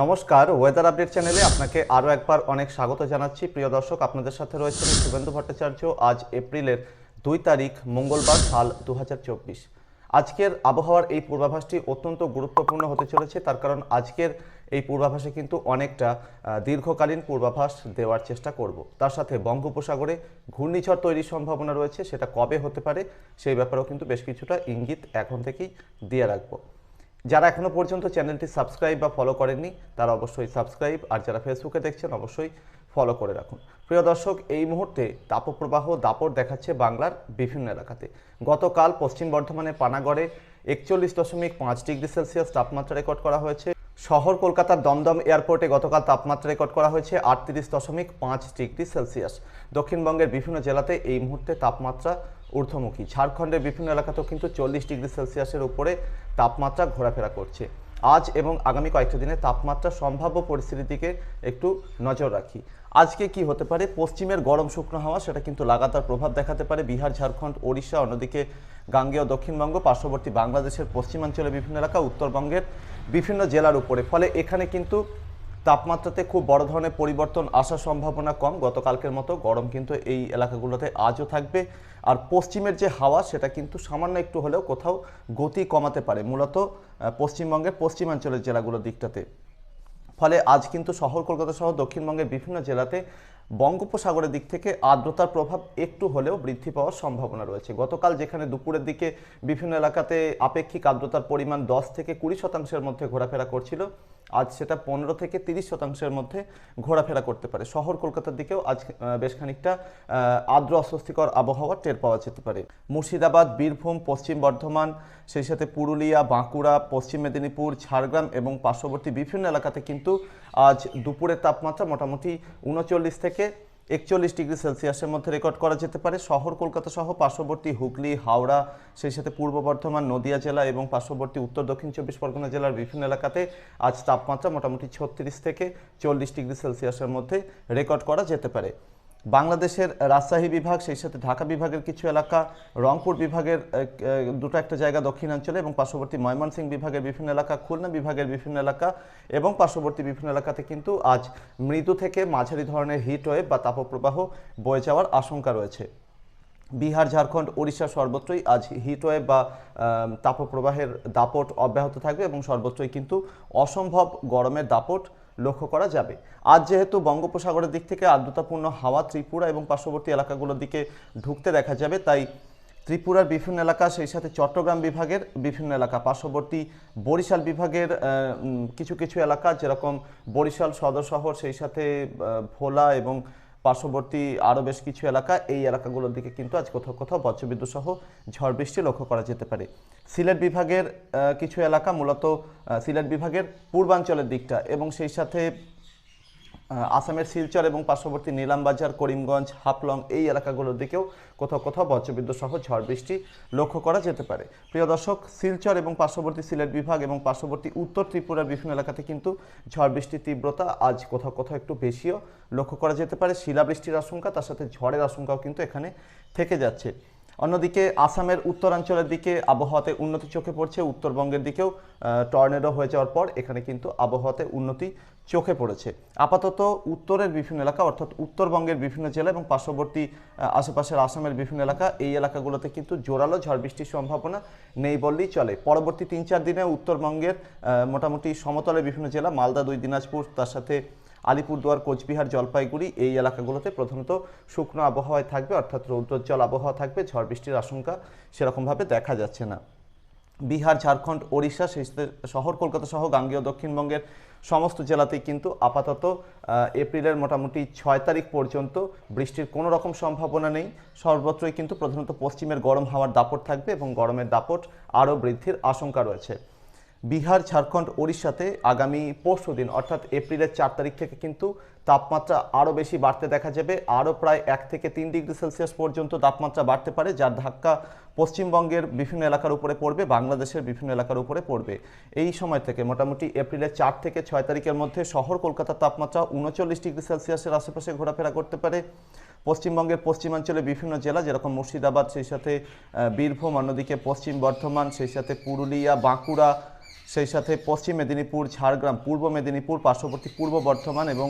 নমস্কার weather update চ্যানেলে আপনাকে আরও একবার অনেক স্বাগত জানাচ্ছি। প্রিয় দর্শক, আপনাদের সাথে রয়েছেন শুভেন্দু ভট্টাচার্য। আজ এপ্রিলের দুই তারিখ, মঙ্গলবার, সাল দু হাজার চব্বিশ। আজকের আবহাওয়ার এই পূর্বাভাসটি অত্যন্ত গুরুত্বপূর্ণ হতে চলেছে। তার কারণ আজকের এই পূর্বাভাসে কিন্তু অনেকটা দীর্ঘকালীন পূর্বাভাস দেওয়ার চেষ্টা করব। তার সাথে বঙ্গোপসাগরে ঘূর্ণিঝড় তৈরির সম্ভাবনা রয়েছে, সেটা কবে হতে পারে সেই ব্যাপারেও কিন্তু বেশ কিছুটা ইঙ্গিত এখন থেকেই দিয়ে রাখব। যারা এখনও পর্যন্ত চ্যানেলটি সাবস্ক্রাইব বা ফলো করেননি, তারা অবশ্যই সাবস্ক্রাইব আর যারা ফেসবুকে দেখছেন, অবশ্যই ফলো করে রাখুন। প্রিয় দর্শক, এই মুহূর্তে তাপপ্রবাহ দাপট দেখাচ্ছে বাংলার বিভিন্ন এলাকাতে। গতকাল পশ্চিম বর্ধমানের পানাগড়ে একচল্লিশ দশমিক পাঁচ ডিগ্রি সেলসিয়াস তাপমাত্রা রেকর্ড করা হয়েছে। শহর কলকাতার দমদম এয়ারপোর্টে গতকাল তাপমাত্রা রেকর্ড করা হয়েছে আটত্রিশ দশমিক পাঁচ ডিগ্রি সেলসিয়াস। দক্ষিণবঙ্গের বিভিন্ন জেলাতে এই মুহূর্তে তাপমাত্রা ঊর্ধ্বমুখী। ঝাড়খণ্ডের বিভিন্ন এলাকাতেও কিন্তু চল্লিশ ডিগ্রি সেলসিয়াসের উপরে তাপমাত্রা ঘোরাফেরা করছে। আজ এবং আগামী কয়েকটা দিনে তাপমাত্রা সম্ভাব্য পরিস্থিতির দিকে একটু নজর রাখি। আজকে কি হতে পারে? পশ্চিমের গরম শুকনো হাওয়া, সেটা কিন্তু লাগাতার প্রভাব দেখাতে পারে। বিহার, ঝাড়খণ্ড, ওড়িশা, অন্যদিকে গাঙ্গেয়, দক্ষিণবঙ্গ, পার্শ্ববর্তী বাংলাদেশের পশ্চিমাঞ্চলের বিভিন্ন এলাকা, উত্তরবঙ্গের বিভিন্ন জেলার উপরে। ফলে এখানে কিন্তু তাপমাত্রাতে খুব বড় ধরনের পরিবর্তন আসার সম্ভাবনা কম। গতকালকের মতো গরম কিন্তু এই এলাকাগুলোতে আজও থাকবে। আর পশ্চিমের যে হাওয়া, সেটা কিন্তু সামান্য একটু হলেও কোথাও গতি কমাতে পারে, মূলত পশ্চিমবঙ্গের পশ্চিমাঞ্চলের জেলাগুলোর দিকটাতে। ফলে আজ কিন্তু শহর কলকাতা সহ দক্ষিণবঙ্গের বিভিন্ন জেলাতে বঙ্গোপসাগরের দিক থেকে আর্দ্রতার প্রভাব একটু হলেও বৃদ্ধি পাওয়ার সম্ভাবনা রয়েছে। গতকাল যেখানে দুপুরের দিকে বিভিন্ন এলাকাতে আপেক্ষিক আর্দ্রতার পরিমাণ দশ থেকে কুড়ি শতাংশের মধ্যে ঘোরাফেরা করছিল আজ সেটা পনেরো থেকে তিরিশ শতাংশের মধ্যে ঘোরাফেরা করতে পারে। শহর কলকাতার দিকেও আজ বেশ খানিকটা আর্দ্র অস্বস্তিকর আবহাওয়া টের পাওয়া যেতে পারে। মুর্শিদাবাদ, বীরভূম, পশ্চিম বর্ধমান, সেই সাথে পুরুলিয়া, বাঁকুড়া, পশ্চিম মেদিনীপুর, ঝাড়গ্রাম এবং পার্শ্ববর্তী বিভিন্ন এলাকাতে কিন্তু আজ দুপুরের তাপমাত্রা মোটামুটি উনচল্লিশ থেকে একচল্লিশ ডিগ্রি সেলসিয়াসের মধ্যে রেকর্ড করা যেতে পারে। শহর, কলকাতা সহ পার্শ্ববর্তী হুগলি, হাওড়া, সেই সাথে পূর্ব বর্ধমান, নদিয়া জেলা এবং পার্শ্ববর্তী উত্তর, দক্ষিণ চব্বিশ পরগনা জেলার বিভিন্ন এলাকাতে আজ তাপমাত্রা মোটামুটি ছত্রিশ থেকে চল্লিশ ডিগ্রি সেলসিয়াসের মধ্যে রেকর্ড করা যেতে পারে। বাংলাদেশের রাজশাহী বিভাগ, সেই সাথে ঢাকা বিভাগের কিছু এলাকা, রংপুর বিভাগের দুটো একটা জায়গা দক্ষিণাঞ্চলে এবং পার্শ্ববর্তী ময়মনসিংহ বিভাগের বিভিন্ন এলাকা, খুলনা বিভাগের বিভিন্ন এলাকা এবং পার্শ্ববর্তী বিভিন্ন এলাকাতে কিন্তু আজ মৃদু থেকে মাঝারি ধরনের হিট ওয়েভ বা তাপপ্রবাহ বয়ে যাওয়ার আশঙ্কা রয়েছে। বিহার, ঝাড়খণ্ড, ওড়িশা সর্বত্রই আজ হিটওয়েভ বা তাপপ্রবাহের দাপট অব্যাহত থাকবে এবং সর্বত্রই কিন্তু অসম্ভব গরমের দাপট লক্ষ্য করা যাবে। আজ যেহেতু বঙ্গোপসাগরের দিক থেকে আর্দ্রতাপূর্ণ হাওয়া ত্রিপুরা এবং পার্শ্ববর্তী এলাকাগুলোর দিকে ঢুকতে দেখা যাবে, তাই ত্রিপুরার বিভিন্ন এলাকা, সেই সাথে চট্টগ্রাম বিভাগের বিভিন্ন এলাকা, পার্শ্ববর্তী বরিশাল বিভাগের কিছু কিছু এলাকা, যেরকম বরিশাল সদর শহর, সেই সাথে ভোলা এবং পার্শ্ববর্তী আরও বেশ কিছু এলাকা, এই এলাকাগুলোর দিকে কিন্তু আজ কোথাও কোথাও বজ্রবিদ্যুৎ সহ ঝড় বৃষ্টি লক্ষ্য করা যেতে পারে। সিলেট বিভাগের কিছু এলাকা, মূলত সিলেট বিভাগের পূর্বাঞ্চলের দিকটা এবং সেই সাথে আসামের শিলচর এবং পার্শ্ববর্তী নিলামবাজার, করিমগঞ্জ, হাফলং এই এলাকাগুলোর দিকেও কোথাও কোথাও বজ্রবিদ্যুৎ সহ ঝড় বৃষ্টি লক্ষ্য করা যেতে পারে। প্রিয় দর্শক, শিলচর এবং পার্শ্ববর্তী সিলেট বিভাগ এবং পার্শ্ববর্তী উত্তর ত্রিপুরার বিভিন্ন এলাকাতে কিন্তু ঝড় বৃষ্টির তীব্রতা আজ কোথাও কোথাও একটু বেশিও লক্ষ্য করা যেতে পারে। শিলাবৃষ্টির আশঙ্কা, তার সাথে ঝড়ের আশঙ্কাও কিন্তু এখানে থেকে যাচ্ছে। অন্যদিকে আসামের উত্তরাঞ্চলের দিকে আবহাওয়াতে উন্নতি চোখে পড়ছে, উত্তরবঙ্গের দিকেও টর্নেডো হয়ে যাওয়ার পর এখানে কিন্তু আবহাওয়াতে উন্নতি চোখে পড়েছে। আপাতত উত্তরের বিভিন্ন এলাকা, অর্থাৎ উত্তরবঙ্গের বিভিন্ন জেলা এবং পার্শ্ববর্তী আশেপাশের আসামের বিভিন্ন এলাকা, এই এলাকাগুলোতে কিন্তু জোরালো ঝড় বৃষ্টির সম্ভাবনা নেই বললেই চলে। পরবর্তী তিন চার দিনে উত্তরবঙ্গের মোটামুটি সমতলের বিভিন্ন জেলা, মালদা, দুই দিনাজপুর, তার সাথে আলিপুরদুয়ার, কোচবিহার, জলপাইগুড়ি এই এলাকাগুলোতে প্রধানত শুকনো আবহাওয়ায় থাকবে, অর্থাৎ রৌদ্রোজ্জ্বল আবহাওয়া থাকবে, ঝড় বৃষ্টির আশঙ্কা সেরকমভাবে দেখা যাচ্ছে না। বিহার, ঝাড়খণ্ড, ওড়িশা সেই শহর, কলকাতা সহ গাঙ্গেয় দক্ষিণবঙ্গের সমস্ত জেলাতেই কিন্তু আপাতত এপ্রিলের মোটামুটি ছয় তারিখ পর্যন্ত বৃষ্টির কোনো রকম সম্ভাবনা নেই। সর্বত্রই কিন্তু প্রধানত পশ্চিমের গরম হাওয়ার দাপট থাকবে এবং গরমের দাপট আরও বৃদ্ধির আশঙ্কা রয়েছে। বিহার, ঝাড়খণ্ড, ওড়িশাতে আগামী পরশু দিন, অর্থাৎ এপ্রিলের চার তারিখ থেকে কিন্তু তাপমাত্রা আরও বেশি বাড়তে দেখা যাবে। আরও প্রায় এক থেকে তিন ডিগ্রি সেলসিয়াস পর্যন্ত তাপমাত্রা বাড়তে পারে, যার ধাক্কা পশ্চিমবঙ্গের বিভিন্ন এলাকার উপরে পড়বে, বাংলাদেশের বিভিন্ন এলাকার উপরে পড়বে। এই সময় থেকে মোটামুটি এপ্রিলের চার থেকে ছয় তারিখের মধ্যে শহর কলকাতার তাপমাত্রা উনচল্লিশ ডিগ্রি সেলসিয়াসের আশেপাশে ঘোরাফেরা করতে পারে। পশ্চিমবঙ্গের পশ্চিমাঞ্চলে বিভিন্ন জেলা, যেরকম মুর্শিদাবাদ, সেই সাথে বীরভূম, অন্যদিকে পশ্চিম বর্ধমান, সেই সাথে পুরুলিয়া, বাঁকুড়া সেই সাথে পশ্চিম মেদিনীপুর, ঝাড়গ্রাম, পূর্ব মেদিনীপুর, পার্শ্ববর্তী পূর্ব বর্ধমান এবং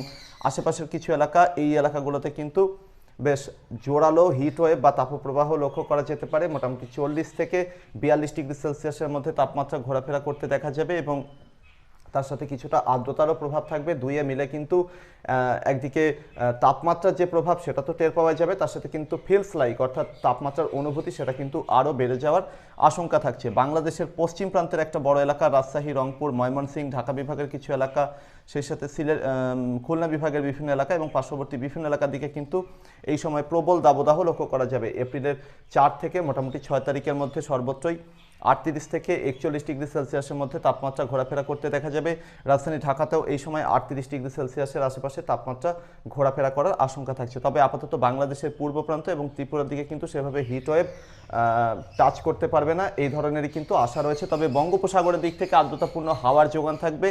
আশেপাশের কিছু এলাকা, এই এলাকাগুলোতে কিন্তু বেশ জোরালো হিট ওয়েভ বা তাপপ্রবাহ লক্ষ্য করা যেতে পারে। মোটামুটি চল্লিশ থেকে বিয়াল্লিশ ডিগ্রি সেলসিয়াসের মধ্যে তাপমাত্রা ঘোরাফেরা করতে দেখা যাবে এবং তার সাথে কিছুটা আর্দ্রতারও প্রভাব থাকবে। দুইয়ে মিলে কিন্তু একদিকে তাপমাত্রার যে প্রভাব সেটা তো টের পাওয়া যাবে, তার সাথে কিন্তু ফিলস লাইক অর্থাৎ তাপমাত্রার অনুভূতি সেটা কিন্তু আরও বেড়ে যাওয়ার আশঙ্কা থাকছে। বাংলাদেশের পশ্চিম প্রান্তের একটা বড় এলাকা রাজশাহী, রংপুর, ময়মনসিংহ, ঢাকা বিভাগের কিছু এলাকা, সেই সাথে সিলেট খুলনা বিভাগের বিভিন্ন এলাকা এবং পার্শ্ববর্তী বিভিন্ন এলাকার দিকে কিন্তু এই সময় প্রবল দাবদাহ লক্ষ্য করা যাবে। এপ্রিলের চার থেকে মোটামুটি ছয় তারিখের মধ্যে সর্বত্রই আটত্রিশ থেকে একচল্লিশ ডিগ্রি সেলসিয়াসের মধ্যে তাপমাত্রা ঘোরাফেরা করতে দেখা যাবে। রাজধানী ঢাকাতেও এই সময় আটত্রিশ ডিগ্রি সেলসিয়াসের আশেপাশে তাপমাত্রা ঘোরাফেরা করার আশঙ্কা থাকছে। তবে আপাতত বাংলাদেশের পূর্ব প্রান্ত এবং ত্রিপুরার দিকে কিন্তু সেভাবে হিট ওয়েভ টাচ করতে পারবে না। এই ধরনেরই কিন্তু আশা রয়েছে। তবে বঙ্গোপসাগরের দিক থেকে আর্দ্রতাপূর্ণ হাওয়ার যোগান থাকবে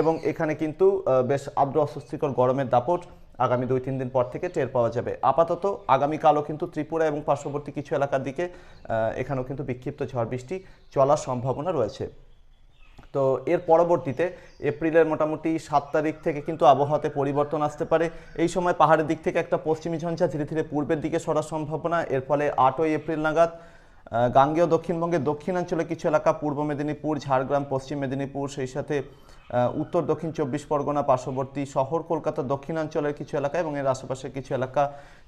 এবং এখানে কিন্তু বেশ আর্দ্র অস্বস্তিকর গরমের দাপট আগামী দুই, তিন দিন পর থেকে টের পাওয়া যাবে। আপাতত আগামীকালও কিন্তু ত্রিপুরা এবং পার্শ্ববর্তী কিছু এলাকার দিকে এখানেও কিন্তু বিক্ষিপ্ত ঝড় বৃষ্টি চলার সম্ভাবনা রয়েছে। তো এর পরবর্তীতে এপ্রিলের মোটামুটি সাত তারিখ থেকে কিন্তু আবহাওয়াতে পরিবর্তন আসতে পারে। এই সময় পাহাড়ের দিক থেকে একটা পশ্চিমী ঝঞ্ঝা ধীরে ধীরে পূর্বের দিকে সরার সম্ভাবনা। এর ফলে আটই এপ্রিল নাগাদ গাঙ্গেয় দক্ষিণবঙ্গের দক্ষিণাঞ্চলে কিছু এলাকা, পূর্ব মেদিনীপুর, ঝাড়গ্রাম, পশ্চিম মেদিনীপুর, সেই সাথে উত্তর, দক্ষিণ চব্বিশ পরগনা, পার্শ্ববর্তী শহর কলকাতার দক্ষিণাঞ্চলের কিছু এলাকা এবং এর আশেপাশের কিছু এলাকা,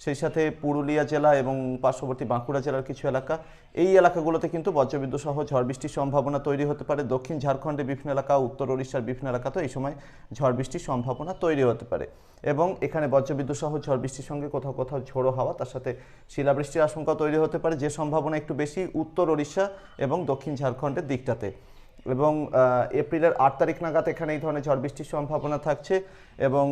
সেই সাথে পুরুলিয়া জেলা এবং পার্শ্ববর্তী বাঁকুড়া জেলার কিছু এলাকা। এই এলাকাগুলোতে কিন্তু বজ্রবিদ্যুৎ সহ ঝড় বৃষ্টির সম্ভাবনা তৈরি হতে পারে। দক্ষিণ ঝাড়খণ্ডের বিভিন্ন এলাকা, উত্তর ওড়িশার বিভিন্ন এলাকাতেও এই সময় ঝড় বৃষ্টির সম্ভাবনা তৈরি হতে পারে। এবং এখানে বজ্রবিদ্যুৎ সহ ঝড় বৃষ্টির সঙ্গে কোথাও কোথাও ঝোড়ো হাওয়া, তার সাথে শিলাবৃষ্টির আশঙ্কা তৈরি হতে পারে। যে সম্ভাবনা একটু বেশি, উত্তর ওড়িশা এবং দক্ষিণ ঝাড়খণ্ডের দিকটাতে। এবং এপ্রিলের আট তারিখ নাগাদ এখানে এই ধরনের ঝড় বৃষ্টির সম্ভাবনা থাকছে এবং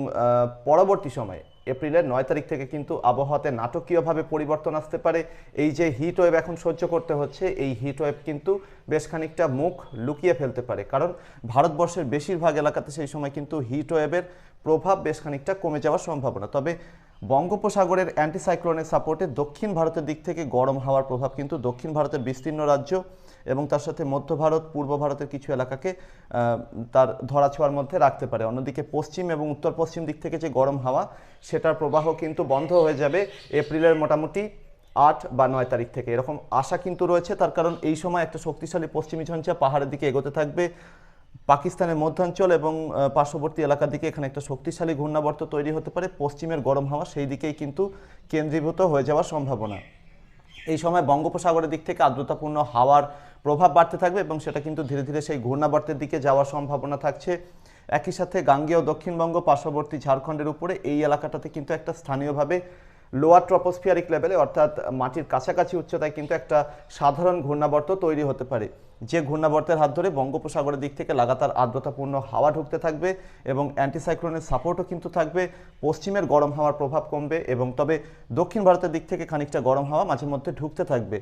পরবর্তী সময়ে এপ্রিলের নয় তারিখ থেকে কিন্তু আবহাওয়াতে নাটকীয়ভাবে পরিবর্তন আসতে পারে। এই যে হিট ওয়েভ এখন সহ্য করতে হচ্ছে, এই হিট ওয়েভ কিন্তু বেশ খানিকটা মুখ লুকিয়ে ফেলতে পারে। কারণ, ভারতবর্ষের বেশিরভাগ এলাকাতে সেই সময় কিন্তু হিট ওয়েভের প্রভাব বেশ খানিকটা কমে যাওয়ার সম্ভাবনা। তবে বঙ্গোপসাগরের অ্যান্টিসাইক্লোনের সাপোর্টে দক্ষিণ ভারতের দিক থেকে গরম হাওয়ার প্রভাব কিন্তু দক্ষিণ ভারতের বিস্তীর্ণ রাজ্য এবং তার সাথে মধ্য ভারত, পূর্ব ভারতের কিছু এলাকাকে তার ধরাছোঁয়ার মধ্যে রাখতে পারে। অন্যদিকে পশ্চিম এবং উত্তর পশ্চিম দিক থেকে যে গরম হাওয়া, সেটার প্রবাহ কিন্তু বন্ধ হয়ে যাবে এপ্রিলের মোটামুটি আট বা নয় তারিখ থেকে। এরকম আশা কিন্তু রয়েছে, তার কারণ এই সময় একটা শক্তিশালী পশ্চিমী ঝঞ্ঝা পাহাড়ের দিকে এগোতে থাকবে। পাকিস্তানের মধ্যাঞ্চল এবং পার্শ্ববর্তী এলাকার দিকে এখানে একটা শক্তিশালী ঘূর্ণাবর্ত তৈরি হতে পারে। পশ্চিমের গরম হাওয়া সেই দিকেই কিন্তু কেন্দ্রীভূত হয়ে যাওয়ার সম্ভাবনা। এই সময় বঙ্গোপসাগরের দিক থেকে আর্দ্রতাপূর্ণ হাওয়ার প্রভাব বাড়তে থাকবে এবং সেটা কিন্তু ধীরে ধীরে সেই ঘূর্ণাবর্তের দিকে যাওয়ার সম্ভাবনা থাকছে। একই সাথে গাঙ্গেয় দক্ষিণবঙ্গ পার্শ্ববর্তী ঝাড়খণ্ডের উপরে এই এলাকাটাতে কিন্তু একটা স্থানীয়ভাবে লোয়ার ট্রপোস্ফিয়ারিক লেভেলে অর্থাৎ মাটির কাছাকাছি উচ্চতায় কিন্তু একটা সাধারণ ঘূর্ণাবর্ত তৈরি হতে পারে। যে ঘূর্ণাবর্তের হাত ধরে বঙ্গোপসাগরের দিক থেকে লাগাতার আর্দ্রতাপূর্ণ হাওয়া ঢুকতে থাকবে এবং অ্যান্টিসাইক্লোনের সাপোর্টও কিন্তু থাকবে। পশ্চিমের গরম হাওয়ার প্রভাব কমবে এবং তবে দক্ষিণ ভারতের দিক থেকে খানিকটা গরম হাওয়া মাঝে মধ্যে ঢুকতে থাকবে।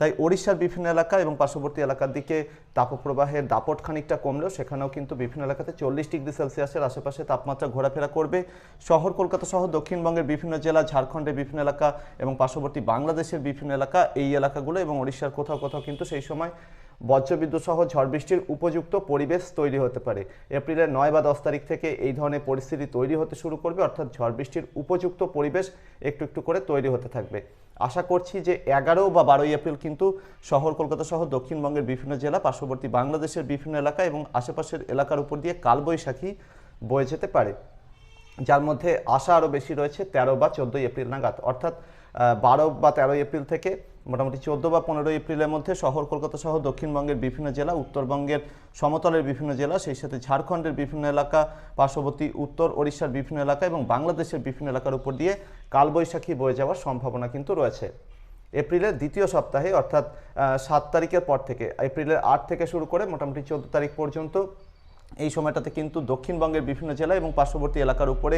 তাই ওড়িশার বিভিন্ন এলাকা এবং পার্শ্ববর্তী এলাকার দিকে তাপপ্রবাহের দাপট খানিকটা কমলেও সেখানেও কিন্তু বিভিন্ন এলাকাতে চল্লিশ ডিগ্রি সেলসিয়াসের আশেপাশে তাপমাত্রা ঘোরাফেরা করবে। শহর কলকাতা সহ দক্ষিণবঙ্গের বিভিন্ন জেলা, ঝাড়খণ্ডের বিভিন্ন এলাকা এবং পার্শ্ববর্তী বাংলাদেশের বিভিন্ন এলাকা, এই এলাকাগুলো এবং ওড়িশার কোথাও কোথাও কিন্তু সেই সময় বজ্রবিদ্যুৎ সহ ঝড় বৃষ্টির উপযুক্ত পরিবেশ তৈরি হতে পারে। এপ্রিলের নয় বা দশ তারিখ থেকে এই ধরনের পরিস্থিতি তৈরি হতে শুরু করবে, অর্থাৎ ঝড় বৃষ্টির উপযুক্ত পরিবেশ একটু একটু করে তৈরি হতে থাকবে। আশা করছি যে এগারো বা বারোই এপ্রিল কিন্তু শহর কলকাতা সহ দক্ষিণবঙ্গের বিভিন্ন জেলা, পার্শ্ববর্তী বাংলাদেশের বিভিন্ন এলাকা এবং আশেপাশের এলাকার উপর দিয়ে কালবৈশাখী বয়ে যেতে পারে। যার মধ্যে আশা আরও বেশি রয়েছে তেরো বা চোদ্দোই এপ্রিল নাগাদ, অর্থাৎ বারো বা তেরোই এপ্রিল থেকে মোটামুটি চোদ্দ বা পনেরোই এপ্রিলের মধ্যে শহর কলকাতা সহ দক্ষিণবঙ্গের বিভিন্ন জেলা, উত্তরবঙ্গের সমতলের বিভিন্ন জেলা, সেই সাথে ঝাড়খণ্ডের বিভিন্ন এলাকা, পার্শ্ববর্তী উত্তর ওড়িশার বিভিন্ন এলাকা এবং বাংলাদেশের বিভিন্ন এলাকার উপর দিয়ে কালবৈশাখী বয়ে যাওয়ার সম্ভাবনা কিন্তু রয়েছে। এপ্রিলের দ্বিতীয় সপ্তাহে, অর্থাৎ সাত তারিখের পর থেকে, এপ্রিলের আট থেকে শুরু করে মোটামুটি চোদ্দ তারিখ পর্যন্ত এই সময়টাতে কিন্তু দক্ষিণবঙ্গের বিভিন্ন জেলা এবং পার্শ্ববর্তী এলাকার উপরে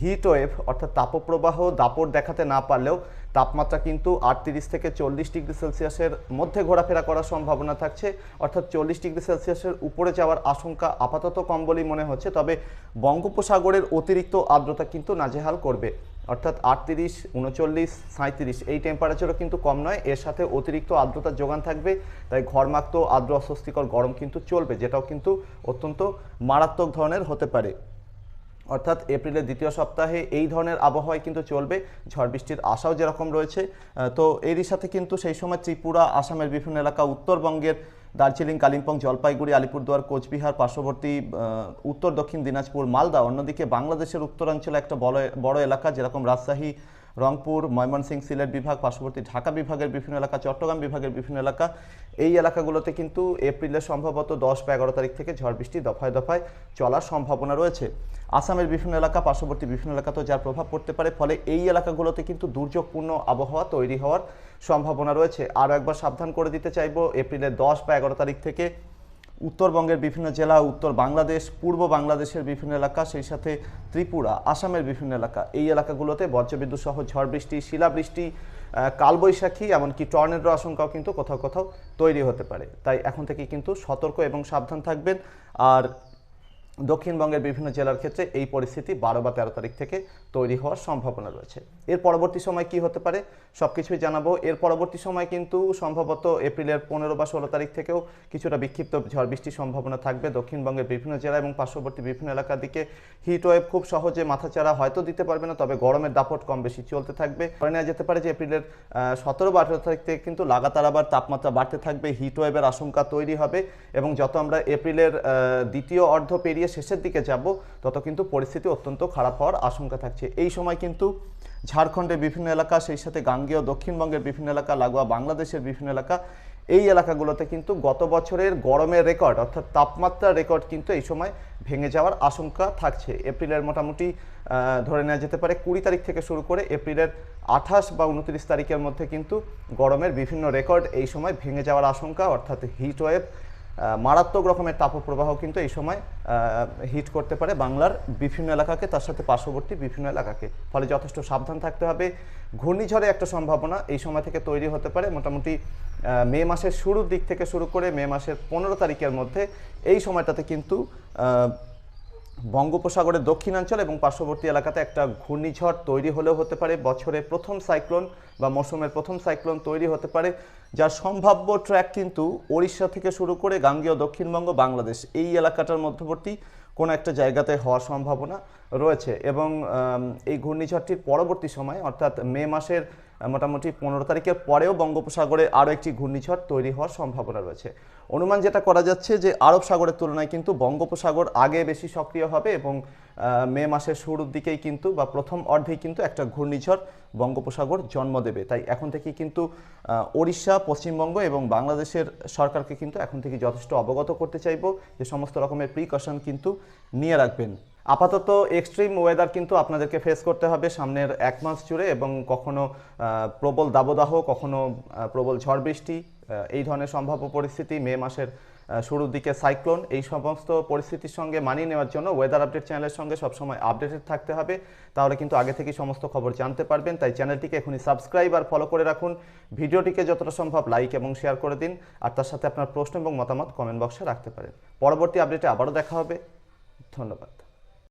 হিট ওয়েভ অর্থাৎ তাপপ্রবাহ, দাপট দেখাতে না পারলেও তাপমাত্রা কিন্তু আটত্রিশ থেকে চল্লিশ ডিগ্রি সেলসিয়াসের মধ্যে ঘোরাফেরা করার সম্ভাবনা থাকছে। অর্থাৎ চল্লিশ ডিগ্রি সেলসিয়াসের উপরে যাওয়ার আশঙ্কা আপাতত কম বলেই মনে হচ্ছে। তবে বঙ্গোপসাগরের অতিরিক্ত আর্দ্রতা কিন্তু নাজেহাল করবে। অর্থাৎ আটত্রিশ, উনচল্লিশ সাঁত্রিশ এই টেম্পারেচারও কিন্তু কম নয়। এর সাথে অতিরিক্ত আর্দ্রতার যোগান থাকবে, তাই ঘরমাক্ত, আর্দ্র অস্বস্তিকর গরম কিন্তু চলবে, যেটাও কিন্তু অত্যন্ত মারাত্মক ধরনের হতে পারে। অর্থাৎ এপ্রিলের দ্বিতীয় সপ্তাহে এই ধরনের আবহাওয়ায় কিন্তু চলবে। ঝড় বৃষ্টির আশাও যেরকম রয়েছে তো এরই সাথে কিন্তু সেই সময় ত্রিপুরা, আসামের বিভিন্ন এলাকা, উত্তরবঙ্গের দার্জিলিং, কালিম্পং, জলপাইগুড়ি, আলিপুরদুয়ার, কোচবিহার, পার্শ্ববর্তী উত্তর দক্ষিণ দিনাজপুর, মালদা, অন্যদিকে বাংলাদেশের উত্তরাঞ্চলে একটা বড় বড় এলাকা যেরকম রাজশাহী রংপুর, ময়মনসিংহ, সিলেট বিভাগ, পার্শ্ববর্তী ঢাকা বিভাগের বিভিন্ন এলাকা, চট্টগ্রাম বিভাগের বিভিন্ন এলাকা। এই এলাকাগুলোতে কিন্তু এপ্রিলের সম্ভবত দশ বা এগারো তারিখ থেকে ঝড় বৃষ্টি দফায় দফায় চলার সম্ভাবনা রয়েছে। আসামের বিভিন্ন এলাকা, পার্শ্ববর্তী বিভিন্ন এলাকাতেও যার প্রভাব পড়তে পারে, ফলে এই এলাকাগুলোতে কিন্তু দুর্যোগপূর্ণ আবহাওয়া তৈরি হওয়ার সম্ভাবনা রয়েছে। আরও একবার সাবধান করে দিতে চাইব, এপ্রিলের দশ বা এগারো তারিখ থেকে উত্তরবঙ্গের বিভিন্ন জেলা, উত্তর বাংলাদেশ, পূর্ব বাংলাদেশের বিভিন্ন এলাকা, সেই সাথে ত্রিপুরা, আসামের বিভিন্ন এলাকা। এই এলাকাগুলোতে বজ্রবিদ্যুৎ সহ ঝড় বৃষ্টি, শিলাবৃষ্টি কালবৈশাখী, এমনকি টর্নেডো আশঙ্কাও কিন্তু কোথাও কোথাও তৈরি হতে পারে। তাই এখন থেকে কিন্তু সতর্ক এবং সাবধান থাকবেন। আর দক্ষিণবঙ্গের বিভিন্ন জেলার ক্ষেত্রে এই পরিস্থিতি বারো বা তেরো তারিখ থেকে তৈরি হওয়ার সম্ভাবনা রয়েছে। এর পরবর্তী সময় কি হতে পারে সব কিছুই জানাব। এর পরবর্তী সময় কিন্তু সম্ভবত এপ্রিলের পনেরো বা ষোলো তারিখ থেকেও কিছুটা বিক্ষিপ্ত ঝড় বৃষ্টির সম্ভাবনা থাকবে দক্ষিণবঙ্গের বিভিন্ন জেলা এবং পার্শ্ববর্তী বিভিন্ন এলাকার দিকে। হিট ওয়েভ খুব সহজে মাথাচাড়া হয়তো দিতে পারবে না, তবে গরমের দাপট কম বেশি চলতে থাকবে। ধরে নেওয়া যেতে পারে যে এপ্রিলের সতেরো বা আঠেরো তারিখ থেকে কিন্তু লাগাতার আবার তাপমাত্রা বাড়তে থাকবে হিট ওয়েভের আশঙ্কা তৈরি হবে এবং যত আমরা এপ্রিলের দ্বিতীয় অর্ধ পেরিয়ে শেষের দিকে যাব, তত কিন্তু পরিস্থিতি অত্যন্ত খারাপ হওয়ার আশঙ্কা থাকছে। এই সময় কিন্তু ঝাড়খণ্ডের বিভিন্ন এলাকা, সেই সাথে গাঙ্গেয়, দক্ষিণবঙ্গের বিভিন্ন এলাকা, লাগোয়া বাংলাদেশের বিভিন্ন এলাকা, এই এলাকাগুলোতে কিন্তু গত বছরের গরমের রেকর্ড, অর্থাৎ তাপমাত্রার রেকর্ড কিন্তু এই সময় ভেঙে যাওয়ার আশঙ্কা থাকছে। এপ্রিলের মোটামুটি ধরে নেওয়া যেতে পারে কুড়ি তারিখ থেকে শুরু করে এপ্রিলের আঠাশ বা উনত্রিশ তারিখের মধ্যে কিন্তু গরমের বিভিন্ন রেকর্ড এই সময় ভেঙে যাওয়ার আশঙ্কা, অর্থাৎ হিট ওয়েভ মারাত্মক রকমের তাপপ্রবাহ কিন্তু এই সময় হিট করতে পারে বাংলার বিভিন্ন এলাকাকে, তার সাথে পার্শ্ববর্তী বিভিন্ন এলাকাকে। ফলে যথেষ্ট সাবধান থাকতে হবে। ঘূর্ণিঝড়ে একটা সম্ভাবনা এই সময় থেকে তৈরি হতে পারে। মোটামুটি মে মাসের শুরুর দিক থেকে শুরু করে মে মাসের পনেরো তারিখের মধ্যে এই সময়টাতে কিন্তু বঙ্গোপসাগরের দক্ষিণাঞ্চল এবং পার্শ্ববর্তী এলাকাতে একটা ঘূর্ণিঝড় তৈরি হলেও হতে পারে। বছরের প্রথম সাইক্লোন বা মৌসুমের প্রথম সাইক্লোন তৈরি হতে পারে। যার সম্ভাব্য ট্র্যাক কিন্তু ওড়িশা থেকে শুরু করে গাঙ্গেয় দক্ষিণবঙ্গ, বাংলাদেশ এই এলাকাটার মধ্যবর্তী কোনো একটা জায়গাতে হওয়ার সম্ভাবনা রয়েছে এবং এই ঘূর্ণিঝড়টির পরবর্তী সময়, অর্থাৎ মে মাসের মোটামুটি পনেরো তারিখের পরেও বঙ্গোপসাগরে আরও একটি ঘূর্ণিঝড় তৈরি হওয়ার সম্ভাবনা রয়েছে। অনুমান যেটা করা যাচ্ছে যে আরব সাগরের তুলনায় কিন্তু বঙ্গোপসাগর আগে বেশি সক্রিয় হবে এবং মে মাসের শুরুর দিকেই কিন্তু বা প্রথম অর্ধেই কিন্তু একটা ঘূর্ণিঝড় বঙ্গোপসাগর জন্ম দেবে। তাই এখন থেকে কিন্তু ওড়িশা, পশ্চিমবঙ্গ এবং বাংলাদেশের সরকারকে কিন্তু এখন থেকে যথেষ্ট অবগত করতে চাইব। যে সমস্ত রকমের প্রিকশন কিন্তু নিয়ে রাখবেন। আপাতত এক্সট্রিম ওয়েদার কিন্তু আপনাদেরকে ফেস করতে হবে সামনের এক মাস জুড়ে এবং কখনো প্রবল দাবদাহ, কখনো প্রবল ঝড় বৃষ্টি এই ধরনের সম্ভাব্য পরিস্থিতি মে মাসের শুরুর দিকে সাইক্লোন এই সমস্ত পরিস্থিতির সঙ্গে মানিয়ে নেওয়ার জন্য ওয়েদার আপডেট চ্যানেলের সঙ্গে সবসময় আপডেটেড থাকতে হবে। তাহলে কিন্তু আগে থেকেই সমস্ত খবর জানতে পারবেন, তাই চ্যানেলটিকে এখনই সাবস্ক্রাইব আর ফলো করে রাখুন। ভিডিওটিকে যতটা সম্ভব লাইক এবং শেয়ার করে দিন, আর তার সাথে আপনার প্রশ্ন এবং মতামত কমেন্ট বক্সে রাখতে পারেন। পরবর্তী আপডেটে আবারও দেখা হবে। ধন্যবাদ।